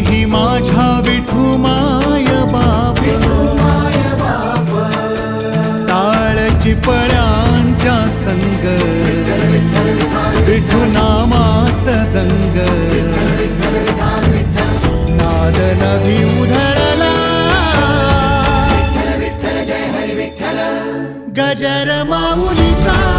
ही माझ्या विठू माय बाप. ताळची पळ्यांच्या संग. विठू नामात दंग. नाद उधळला. गजर माऊलीचा.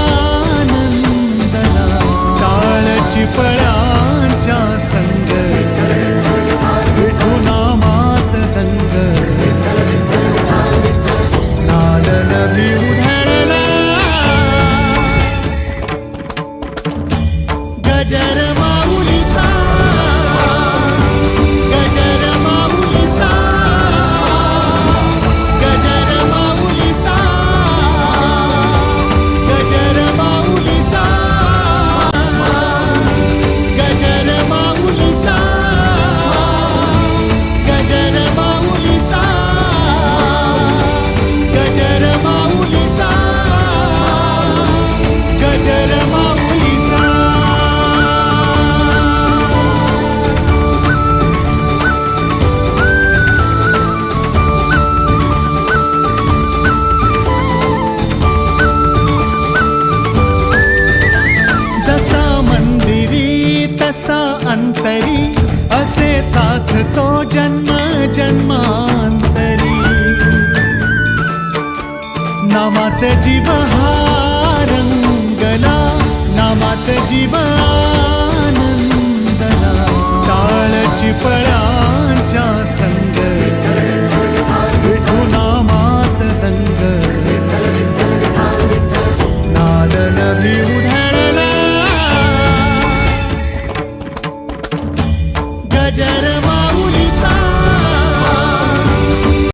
नामात जीव हा रंगला नामात जीव आनंदला टाळची पळांच्या संग विठू नामात दंग. नादन भी उधळला गजर